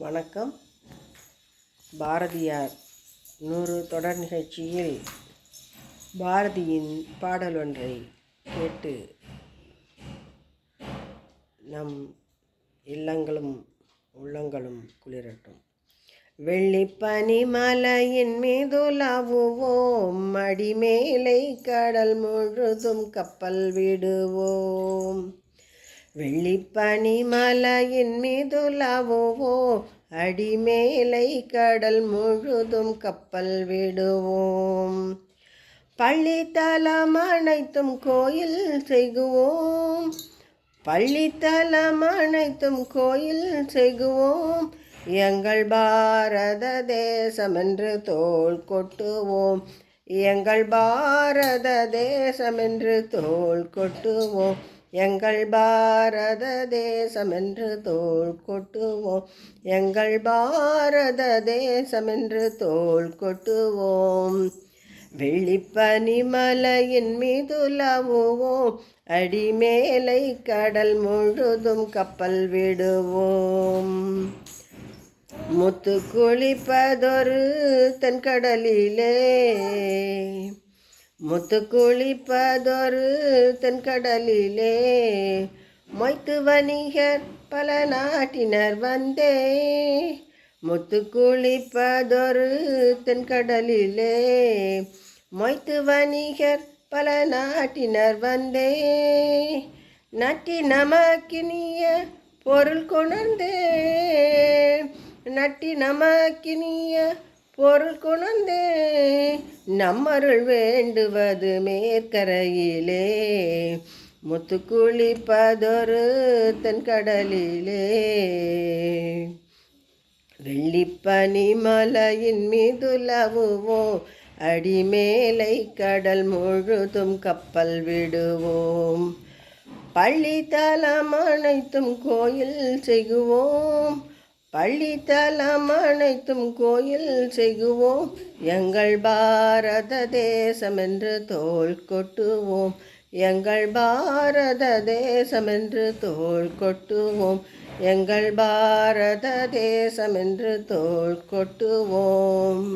வணக்கம். பாரதியார் நூறு தொடர் நிகழ்ச்சியில் பாரதியின் பாடல் ஒன்றை கேட்டு நம் இல்லங்களும் உள்ளங்களும் குளிரட்டும். வெள்ளிப்பனி மலையின் மீதுலாவுவோம் அடிமேலை கடல் முழுதும் கப்பல் விடுவோம். வெள்ளிப்பனி மலையின் மீதுலாவோவோ அடிமேலை கடல் முழுதும் கப்பல் விடுவோம். பள்ளித்தலம் அனைத்தும் கோயில் செய்குவோம். பள்ளித்தலம் அனைத்தும் கோயில் செய்குவோம். எங்கள் பாரத தேசம் என்று தோல் கொட்டுவோம். எங்கள் பாரத தேசம் என்று தோல் கொட்டுவோம். எங்கள் பாரத தேசம் என்று தோல் கொட்டுவோம். எங்கள் பாரத தேசம் என்று தோல் கொட்டுவோம் வெள்ளிப்பனிமலையின் மீதுலவுவோம் அடிமேலை கடல் முழுதும் கப்பல் விடுவோம். முத்து குளிப்பதொரு தென்கடலிலே முத்து குளிப்பதொரு தென்கடலிலே மொய்த்து வணிகர் பல நாட்டினர் வந்தே. முத்து குளிப்பதொரு தென்கடலிலே மொய்த்து வணிகர் பல நாட்டினர் வந்தே. நட்டி நமக்கினிய பொருள் கொணர்ந்தே. நட்டி நமக்கினிய பொருள் குணந்து. நம்மருள் வேண்டுவது மேற்கரையிலே. முத்து குளிப்பதொரு தென்கடலிலே வெள்ளிப்பனி மலையின் மீதுலவுவோம் அடிமேலை கடல் முழுதும் கப்பல் விடுவோம். பள்ளி பள்ளித்தலம் அனைத்தும் கோயில் செய்வோம். பள்ளித்தலம் அனைத்தும் கோயில் செய்குவோம். எங்கள் பாரத தேசமென்று தோல் கொட்டுவோம். எங்கள் பாரத தேசமென்று தோல் கொட்டுவோம். எங்கள் பாரத தேசமென்று தோல் கொட்டுவோம்.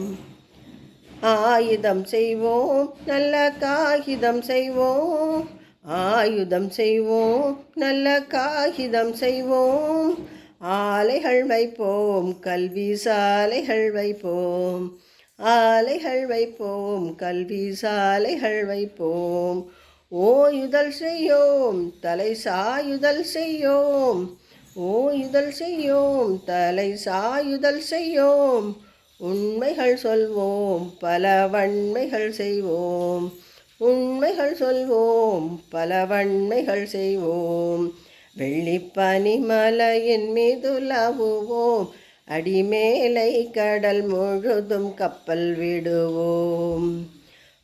ஆயுதம் செய்வோம் நல்ல காகிதம் செய்வோம். ஆயுதம் செய்வோம் நல்ல காகிதம் செய்வோம். ஆலைகள் வைப்போம் கல்வி சாலைகள் வைப்போம். ஆலைகள் வைப்போம் கல்வி சாலைகள் வைப்போம். ஓயுதல் செய்யோம் தலை சாயுதல் செய்யோம். ஓயுதல் செய்யோம் தலை சாயுதல் செய்யோம். உண்மைகள் சொல்வோம் பல வன்மைகள் செய்வோம். உண்மைகள் சொல்வோம் பல வன்மைகள் செய்வோம். வெள்ளிப்பனிமலையின் மலையின் மீதுலாவுவோம். அடிமேலை கடல் முழுதும் கப்பல் விடுவோம்.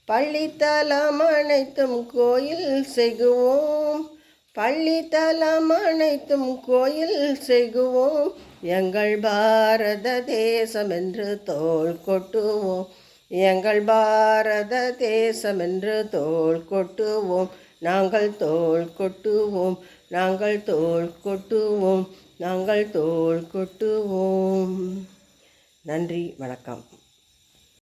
பள்ளித்தலம் அனைத்தும் கோயில் செகுவோம். பள்ளித்தலம் அனைத்தும் கோயில் செகுவோம். எங்கள் பாரத தேசம் என்று தோல் கொட்டுவோம். எங்கள் பாரத தேசம் என்று தோல் கொட்டுவோம். நாங்கள் தோல் கொட்டுவோம் நாங்கள் தோல் கொட்டுவோம் நாங்கள் தோல் கொட்டுவோம். நன்றி வணக்கம்.